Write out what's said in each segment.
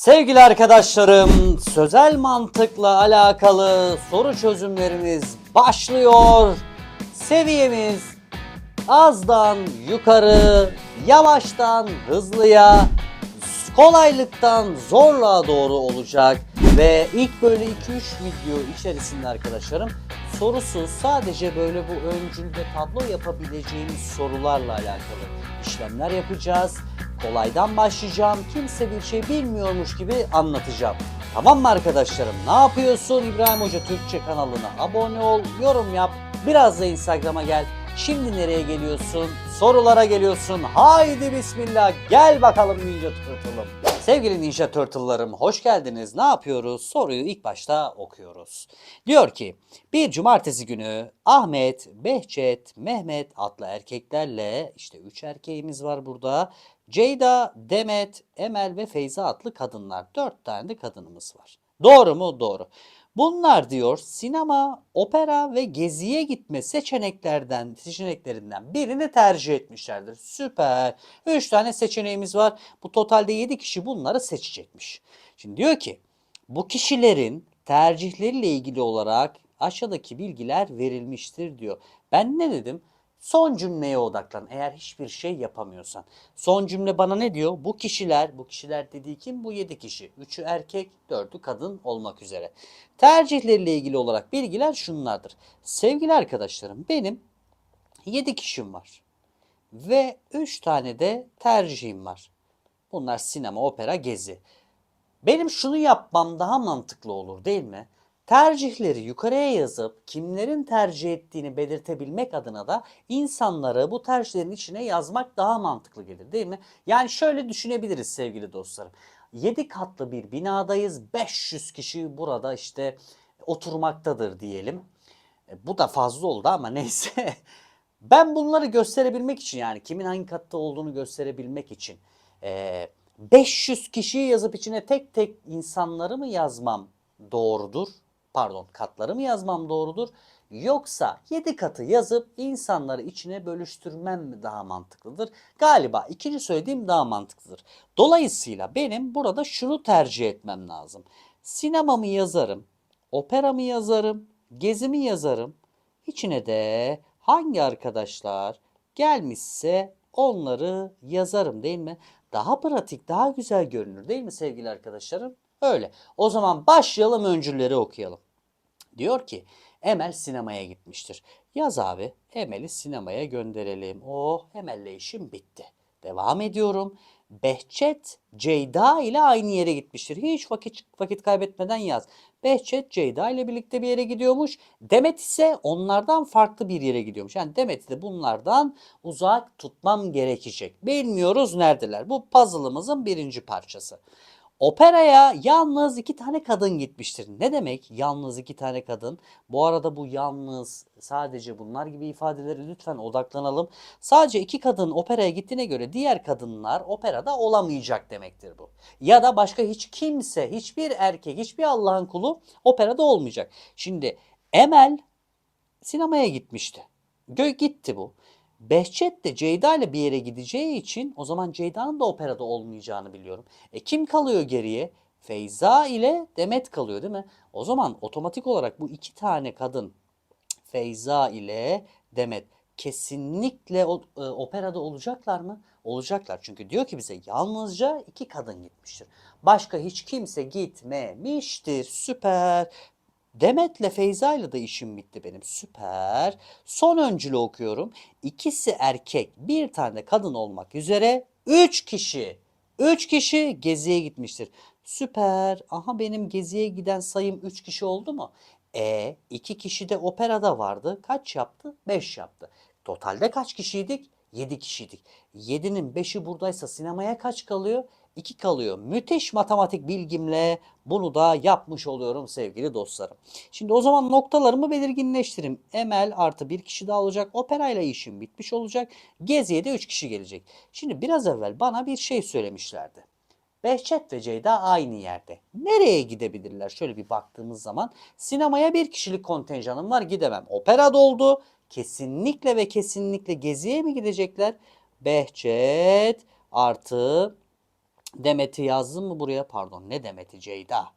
Sevgili arkadaşlarım, sözel mantıkla alakalı soru çözümlerimiz başlıyor. Seviyemiz azdan yukarı, yavaştan hızlıya, kolaylıktan zorluğa doğru olacak. Ve ilk böyle 2-3 video içerisinde arkadaşlarım sorusuz sadece böyle bu öncül ve tablo yapabileceğimiz sorularla alakalı işlemler yapacağız. Kolaydan başlayacağım. Kimse bir şey bilmiyormuş gibi anlatacağım. Tamam mı arkadaşlarım? Ne yapıyorsun? İbrahim Hoca Türkçe kanalına abone ol, yorum yap. Biraz da Instagram'a gel. Şimdi nereye geliyorsun? Sorulara geliyorsun. Haydi bismillah gel bakalım Ninja Turtle'ım. Sevgili Ninja Turtle'larım hoş geldiniz. Ne yapıyoruz? Soruyu ilk başta okuyoruz. Diyor ki bir cumartesi günü Ahmet, Behçet, Mehmet adlı erkeklerle işte üç erkeğimiz var burada. Ceyda, Demet, Emel ve Feyza adlı kadınlar. Dört tane de kadınımız var. Doğru mu? Doğru. Bunlar diyor sinema, opera ve geziye gitme seçeneklerden seçeneklerinden birini tercih etmişlerdir. Süper. 3 tane seçeneğimiz var. Bu totalde 7 kişi bunları seçecekmiş. Şimdi diyor ki bu kişilerin tercihleriyle ilgili olarak aşağıdaki bilgiler verilmiştir diyor. Ben ne dedim? Son cümleye odaklan eğer hiçbir şey yapamıyorsan. Son cümle bana ne diyor? Bu kişiler, bu kişiler dediği kim? Bu 7 kişi. 3'ü erkek, 4'ü kadın olmak üzere. Tercihleriyle ilgili olarak bilgiler şunlardır. Sevgili arkadaşlarım benim 7 kişim var. Ve 3 tane de tercihim var. Bunlar sinema, opera, gezi. Benim şunu yapmam daha mantıklı olur değil mi? Tercihleri yukarıya yazıp kimlerin tercih ettiğini belirtebilmek adına da insanları bu tercihlerin içine yazmak daha mantıklı gelir değil mi? Yani şöyle düşünebiliriz sevgili dostlarım. 7 katlı bir binadayız. 500 kişi burada işte oturmaktadır diyelim. E, Bu da fazla oldu ama neyse. Ben bunları gösterebilmek için yani kimin hangi katta olduğunu gösterebilmek için e, 500 kişiyi yazıp içine tek tek insanları mı yazmam doğrudur? Pardon katları mı yazmam doğrudur? Yoksa 7 katı yazıp insanları içine bölüştürmem mi daha mantıklıdır? Galiba ikinci söylediğim daha mantıklıdır. Dolayısıyla benim burada şunu tercih etmem lazım. Sinemamı yazarım, operamı yazarım, gezimi yazarım. İçine de hangi arkadaşlar gelmişse onları yazarım değil mi? Daha pratik, daha güzel görünür değil mi sevgili arkadaşlarım? Öyle. O zaman başlayalım öncülleri okuyalım. Diyor ki Emel sinemaya gitmiştir. Yaz abi Emel'i sinemaya gönderelim. Oh Emel'le işim bitti. Devam ediyorum. Behçet Ceyda ile aynı yere gitmiştir. Hiç vakit vakit kaybetmeden yaz. Behçet Ceyda ile birlikte bir yere gidiyormuş. Demet ise onlardan farklı bir yere gidiyormuş. Yani Demet'i de bunlardan uzak tutmam gerekecek. Bilmiyoruz neredeler. Bu puzzle'ımızın birinci parçası. Operaya yalnız iki tane kadın gitmiştir. Ne demek yalnız iki tane kadın? Bu arada bu yalnız sadece bunlar gibi ifadeleri lütfen odaklanalım. Sadece iki kadın operaya gittiğine göre diğer kadınlar operada olamayacak demektir bu. Ya da başka hiç kimse, hiçbir erkek, hiçbir Allah'ın kulu operada olmayacak. Şimdi Emel sinemaya gitmişti. Gö gitti bu. Behçet de Ceyda ile bir yere gideceği için o zaman Ceyda'nın da operada olmayacağını biliyorum. E kim kalıyor geriye? Feyza ile Demet kalıyor değil mi? O zaman otomatik olarak bu iki tane kadın Feyza ile Demet kesinlikle o, e, operada olacaklar mı? Olacaklar. Çünkü diyor ki bize yalnızca iki kadın gitmiştir. Başka hiç kimse gitmemiştir. Süper. Demet'le Feyza'yla da işim bitti benim. Süper. Son öncülü okuyorum. İkisi erkek, bir tane kadın olmak üzere üç kişi. Üç kişi geziye gitmiştir. Süper. Aha benim geziye giden sayım üç kişi oldu mu? E iki kişi de operada vardı. Kaç yaptı? Beş yaptı. Totalde kaç kişiydik? 7 kişiydik. 7'nin 5'i buradaysa sinemaya kaç kalıyor? 2 kalıyor. Müthiş matematik bilgimle bunu da yapmış oluyorum sevgili dostlarım. Şimdi o zaman noktalarımı belirginleştireyim. Emel artı bir kişi daha olacak. Operayla işim bitmiş olacak. Geziye de 3 kişi gelecek. Şimdi biraz evvel bana bir şey söylemişlerdi. Behçet ve Ceyda aynı yerde. Nereye gidebilirler? Şöyle bir baktığımız zaman sinemaya bir kişilik kontenjanım var gidemem. Opera doldu. Kesinlikle ve kesinlikle geziye mi gidecekler? Behçet artı Demet'i yazdın mı buraya? Pardon ne Demet'i Ceyda.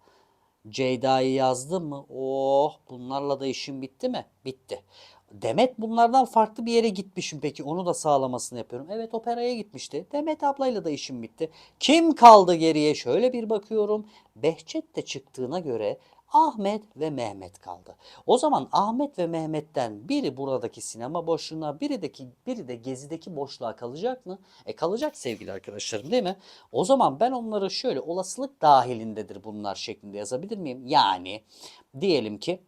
Ceyda'yı yazdın mı? Oh bunlarla da işim bitti mi? Bitti. Demet bunlardan farklı bir yere gitmişim peki onu da sağlamasını yapıyorum. Evet operaya gitmişti. Demet ablayla da işim bitti. Kim kaldı geriye? Şöyle bir bakıyorum. Behçet de çıktığına göre Ahmet ve Mehmet kaldı. O zaman Ahmet ve Mehmet'ten biri buradaki sinema boşluğuna, biri de, biri de gezideki boşluğa kalacak mı? E kalacak sevgili arkadaşlarım değil mi? O zaman ben onları şöyle olasılık dahilindedir bunlar şeklinde yazabilir miyim? Yani diyelim ki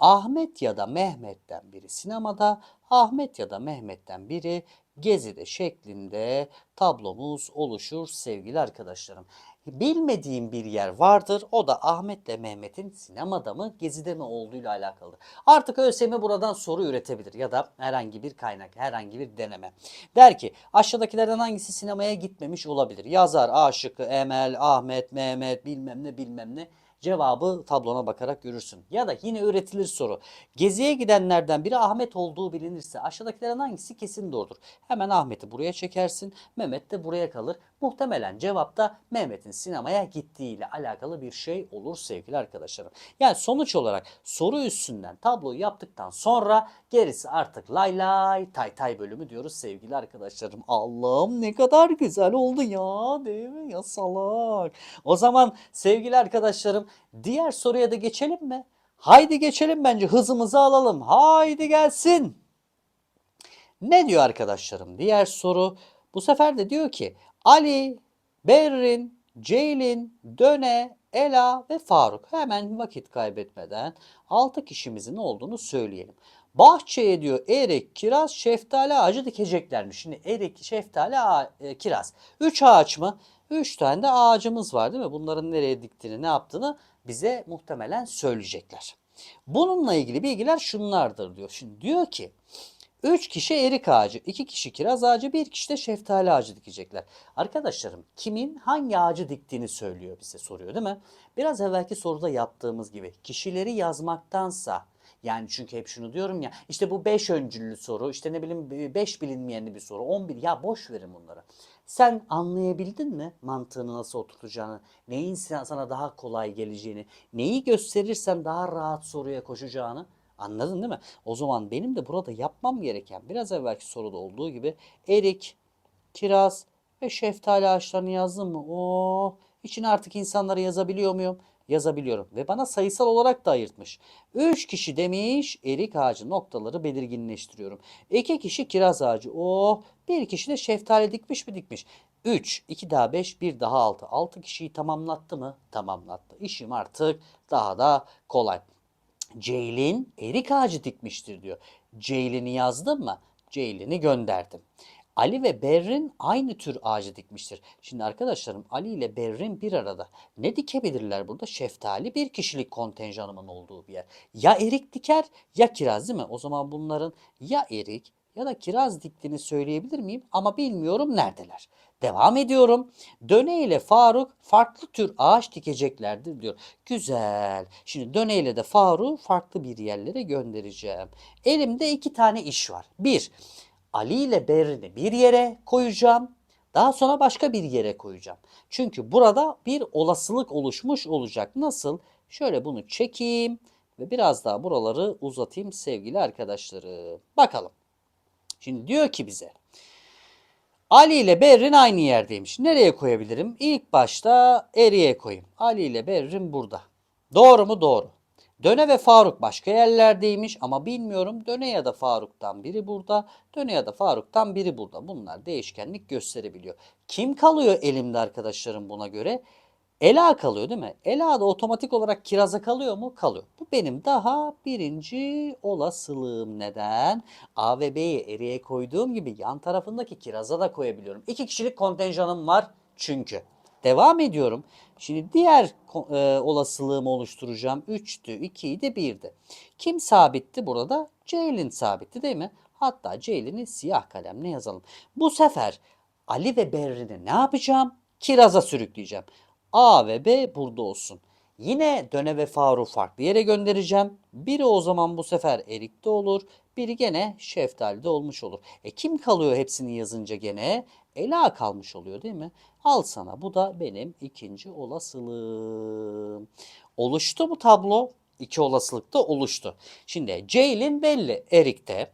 Ahmet ya da Mehmet'ten biri sinemada, Ahmet ya da Mehmet'ten biri gezide şeklinde tablomuz oluşur sevgili arkadaşlarım. Bilmediğim bir yer vardır. O da Ahmet'le Mehmet'in sinemada mı, gezide mi olduğuyla alakalıdır. Artık ÖSYM buradan soru üretebilir ya da herhangi bir kaynak, herhangi bir deneme. Der ki aşağıdakilerden hangisi sinemaya gitmemiş olabilir? Yazar A Emel, Ahmet, Mehmet bilmem ne bilmem ne. Cevabı tablona bakarak görürsün. Ya da yine üretilir soru. Geziye gidenlerden biri Ahmet olduğu bilinirse aşağıdakilerden hangisi kesin doğrudur? Hemen Ahmet'i buraya çekersin. Mehmet de buraya kalır. Muhtemelen cevapta Mehmet'in sinemaya gittiğiyle alakalı bir şey olur sevgili arkadaşlarım. Yani sonuç olarak soru üstünden tabloyu yaptıktan sonra gerisi artık lay lay tay tay bölümü diyoruz sevgili arkadaşlarım. Allah'ım ne kadar güzel oldu ya değil mi ya salak. O zaman sevgili arkadaşlarım diğer soruya da geçelim mi? Haydi geçelim bence hızımızı alalım. Haydi gelsin. Ne diyor arkadaşlarım? Diğer soru bu sefer de diyor ki Ali, Berrin, Ceylin, Döne, Ela ve Faruk. Hemen vakit kaybetmeden 6 kişimizin olduğunu söyleyelim. Bahçeye diyor erik, kiraz, şeftali ağacı dikeceklermiş. Şimdi erik, şeftali, e, kiraz. 3 ağaç mı? 3 tane de ağacımız var değil mi? Bunların nereye diktiğini, ne yaptığını bize muhtemelen söyleyecekler. Bununla ilgili bilgiler şunlardır diyor. Şimdi diyor ki 3 kişi erik ağacı, 2 kişi kiraz ağacı, 1 kişi de şeftali ağacı dikecekler. Arkadaşlarım kimin hangi ağacı diktiğini söylüyor bize soruyor değil mi? Biraz evvelki soruda yaptığımız gibi kişileri yazmaktansa yani çünkü hep şunu diyorum ya işte bu 5 öncüllü soru işte ne bileyim 5 bilinmeyenli bir soru 11 ya boş verin bunları. Sen anlayabildin mi mantığını nasıl oturtacağını, neyin sana daha kolay geleceğini, neyi gösterirsen daha rahat soruya koşacağını Anladın değil mi? O zaman benim de burada yapmam gereken biraz evvelki soruda olduğu gibi erik, kiraz ve şeftali ağaçlarını yazdım mı? Oo, içine artık insanları yazabiliyor muyum? Yazabiliyorum. Ve bana sayısal olarak da ayırtmış. 3 kişi demiş erik ağacı noktaları belirginleştiriyorum. 2 kişi kiraz ağacı. Oo, bir kişi de şeftali dikmiş mi dikmiş. 3, 2 daha 5, 1 daha 6. 6 kişiyi tamamlattı mı? Tamamlattı. İşim artık daha da kolay. Ceylin erik ağacı dikmiştir diyor. Ceylin'i yazdım mı? Ceylin'i gönderdim. Ali ve Berrin aynı tür ağacı dikmiştir. Şimdi arkadaşlarım Ali ile Berrin bir arada. Ne dikebilirler burada? Şeftali bir kişilik kontenjanımın olduğu bir yer. Ya erik diker ya kiraz değil mi? O zaman bunların ya erik ya da kiraz diktiğini söyleyebilir miyim? Ama bilmiyorum neredeler. Devam ediyorum. Döne ile Faruk farklı tür ağaç dikeceklerdir diyor. Güzel. Şimdi Döne ile de Faruk farklı bir yerlere göndereceğim. Elimde iki tane iş var. Bir, Ali ile Berrin'i bir yere koyacağım. Daha sonra başka bir yere koyacağım. Çünkü burada bir olasılık oluşmuş olacak. Nasıl? Şöyle bunu çekeyim ve biraz daha buraları uzatayım sevgili arkadaşlarım. Bakalım. Şimdi diyor ki bize Ali ile Berrin aynı yerdeymiş. Nereye koyabilirim? İlk başta Eri'ye koyayım. Ali ile Berrin burada. Doğru mu? Doğru. Döne ve Faruk başka yerlerdeymiş ama bilmiyorum Döne ya da Faruk'tan biri burada, Döne ya da Faruk'tan biri burada. Bunlar değişkenlik gösterebiliyor. Kim kalıyor elimde arkadaşlarım buna göre? Ela kalıyor değil mi? Ela da otomatik olarak kiraza kalıyor mu? Kalıyor. Bu benim daha birinci olasılığım. Neden? A ve B'yi eriye koyduğum gibi yan tarafındaki kiraza da koyabiliyorum. İki kişilik kontenjanım var çünkü. Devam ediyorum. Şimdi diğer e, olasılığımı oluşturacağım. 3'tü, 2'ydi, 1'di. Kim sabitti burada? Ceylin sabitti değil mi? Hatta Ceylin'i siyah kalemle yazalım. Bu sefer Ali ve Berrin'i ne yapacağım? Kiraza sürükleyeceğim. A ve B burada olsun. Yine Döne ve Faruk farklı yere göndereceğim. Biri o zaman bu sefer Erik'te olur. Biri gene Şeftali'de olmuş olur. E kim kalıyor hepsini yazınca gene? Ela kalmış oluyor değil mi? Al sana bu da benim ikinci olasılığım. Oluştu mu tablo? İki olasılıkta oluştu. Şimdi Ceylin belli Erik'te.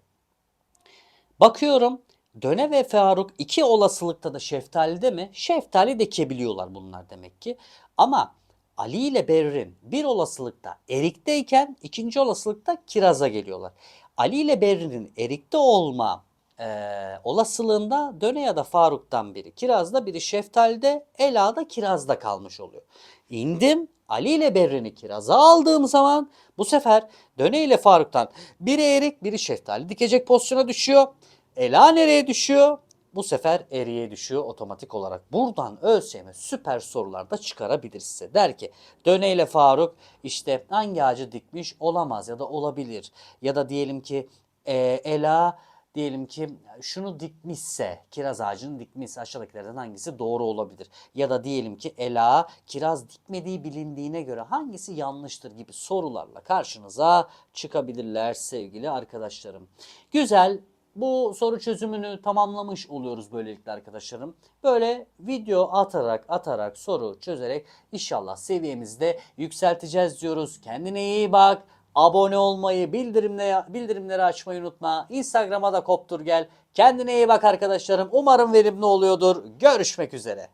Bakıyorum Döne ve Faruk iki olasılıkta da şeftalide mi? Şeftali de kebiliyorlar bunlar demek ki. Ama Ali ile Berrin bir olasılıkta erikteyken ikinci olasılıkta kiraza geliyorlar. Ali ile Berrin'in erikte olma eee, olasılığında Döne ya da Faruk'tan biri kirazda biri şeftalide Ela'da kirazda kalmış oluyor. İndim Ali ile Berrin'i kiraza aldığım zaman bu sefer Döne ile Faruk'tan biri erik biri şeftali dikecek pozisyona düşüyor. Ela nereye düşüyor? Bu sefer eriye düşüyor otomatik olarak. Buradan ÖSYM süper sorular da çıkarabilir size. Der ki Döne ile Faruk işte hangi ağacı dikmiş olamaz ya da olabilir. Ya da diyelim ki e, Ela diyelim ki şunu dikmişse kiraz ağacını dikmişse aşağıdakilerden hangisi doğru olabilir? Ya da diyelim ki Ela kiraz dikmediği bilindiğine göre hangisi yanlıştır gibi sorularla karşınıza çıkabilirler sevgili arkadaşlarım. Güzel bu soru çözümünü tamamlamış oluyoruz böylelikle arkadaşlarım. Böyle video atarak atarak soru çözerek inşallah seviyemizi de yükselteceğiz diyoruz. Kendine iyi bak. Abone olmayı, bildirimleri, bildirimleri açmayı unutma. Instagram'a da koptur gel. Kendine iyi bak arkadaşlarım. Umarım verimli oluyordur. Görüşmek üzere.